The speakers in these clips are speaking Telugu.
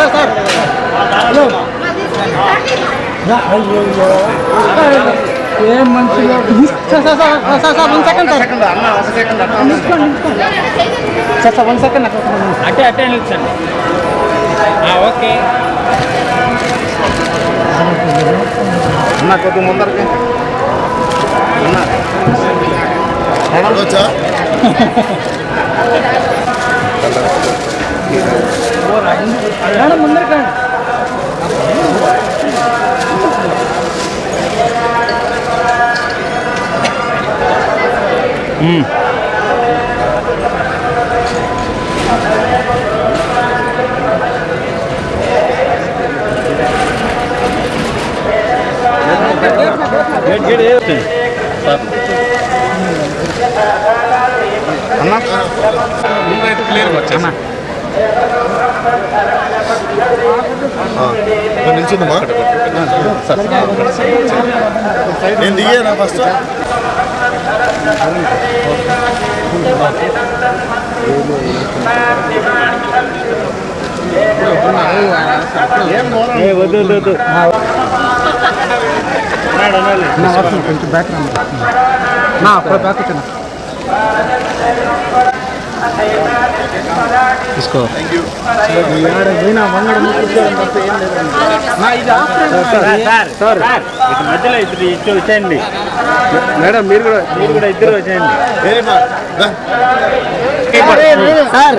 Sir sir. హలో. ఏం మంచిగా sir sir sir sir sir one second sir. Sir sir one second అక్కడ అటే అటే నిల్చండి. ఆ, ఓకే. అన్న కొద్ది ముందరికి. వచ్చా మేడం ముందరికి రండి. క్లియర్ వచ్చా నిల్చుందమ్మా నేను దిగానా ఫస్ట్ నా వస్తున్నాను కొంచెం బ్యాక్ రండి నా అక్కడ బ్యాక్ వచ్చిన తీసుకో. సార్ సార్ ఇటు మధ్యలో ఇద్దరు ఇటు వచ్చేయండి. మేడం మీరు కూడా మీరు కూడా ఇద్దరు వచ్చేయండి. సార్.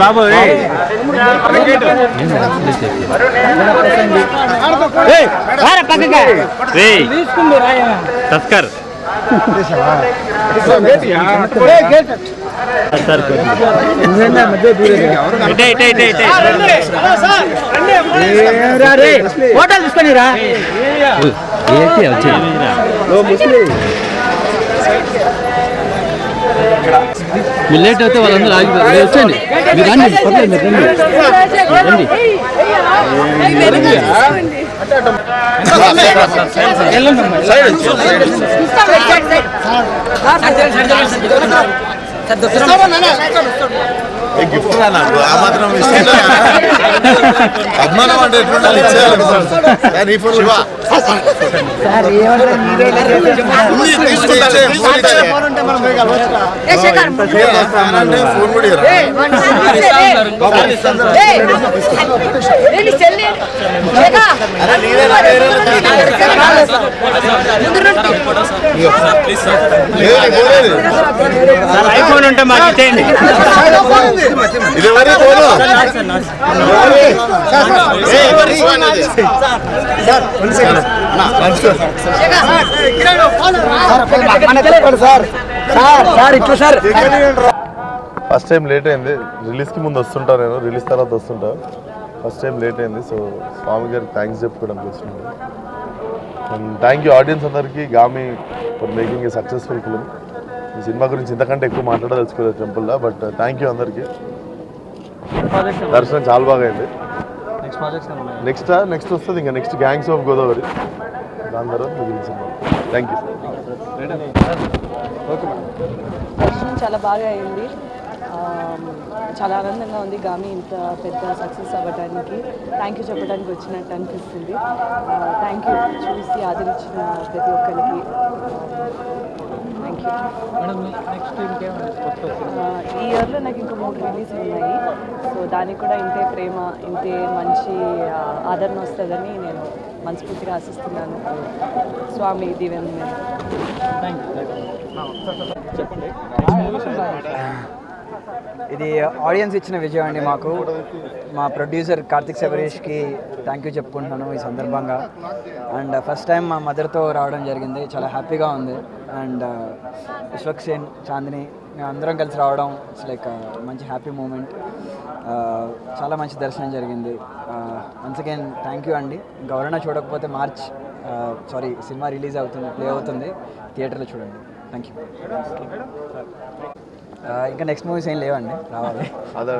బాబు తస్కర్. తస్కర్ ఇటే ఇటే ఇటే ఇటే. మీరు లేట్ అయితే వాళ్ళందరూ ఆగిపోతారు మీరు వచ్చేయండి. మీరు రండి పర్లేదు మీరు రండి. రండి. గిఫ్ట్ రా నాకు ఆ మాత్రం ఇష్టం అభిమానం అంటే ఎట్లుండాలి ఇచ్చేయాలి తీసుకుంటా, సార్ ఐఫోన్ ఉంటే మాకు ఇచ్చేయండి. ఇది ఎవరి ఫోను ఫోన్ ఇది? సార్. సార్ సార్ ఇట్లా సార్. ఫస్ట్ టైం లేట్ అయింది. రిలీజ్కి ముందు వస్తుంటా నేను. రిలీజ్ తర్వాత వస్తుంటా. ఫస్ట్ టైం లేట్ అయింది. సో స్వామి గారికి థ్యాంక్స్ చెప్పుకోవడానికి వస్తున్నాను అండ్ థ్యాంక్ యూ ఆడియన్స్ అందరికీ. Gaami for making a successful film ఈ సినిమా గురించి ఇంతకంటే ఎక్కువ మాట్లాడదలుచుకోలేదు టెంపుల్లో బట్ థ్యాంక్ యూ అందరికీ. దర్శనం చాలా బాగా అయింది. నెక్స్ట్ నెక్స్ట్ వస్తుంది. ఇంకా నెక్స్ట్ గ్యాంగ్స్ ఆఫ్ గోదావరి దాని తర్వాత మిగిలిన సినిమా. థ్యాంక్ యూ దర్శనం చాలా బాగా అయింది. చాలా ఆనందంగా ఉంది గామి ఇంత పెద్ద సక్సెస్ అవ్వడానికి థ్యాంక్ యూ చెప్పడానికి వచ్చినట్టు అనిపిస్తుంది. థ్యాంక్ యూ చూసి ఆదరించిన ప్రతి ఒక్కరికి. థ్యాంక్ యూ ఈ ఇయర్లో నాకు ఇంకో మూడు రిలీజ్లు ఉన్నాయి. సో దానికి కూడా ఇంతే ప్రేమ ఇంతే మంచి ఆదరణ వస్తుందని నేను మనస్ఫూర్తిగా ఆశిస్తున్నాను. స్వామి దీవెన ఇది ఆడియన్స్ ఇచ్చిన విజయం అండి మాకు. మా ప్రొడ్యూసర్ కార్తిక్ శబరీష్కి థ్యాంక్ యూ చెప్పుకుంటున్నాను ఈ సందర్భంగా. అండ్ ఫస్ట్ టైం మా మదర్తో రావడం జరిగింది. చాలా హ్యాపీగా ఉంది. అండ్ uh, విశ్వక్ సేన్ చాందిని మేము అందరం కలిసి రావడం ఇట్స్ లైక్ మంచి హ్యాపీ మూమెంట్ uh, చాలా మంచి దర్శనం జరిగింది. వన్స్ అగైన్ థ్యాంక్ యూ అండి. ఇంకా చూడకపోతే March uh, sorry cinema release అవుతుంది ప్లే అవుతుంది. థియేటర్లో చూడండి. థ్యాంక్ యూ ఇంకా నెక్స్ట్ మూవీస్ ఏం లేవండి? రావాలి. అదే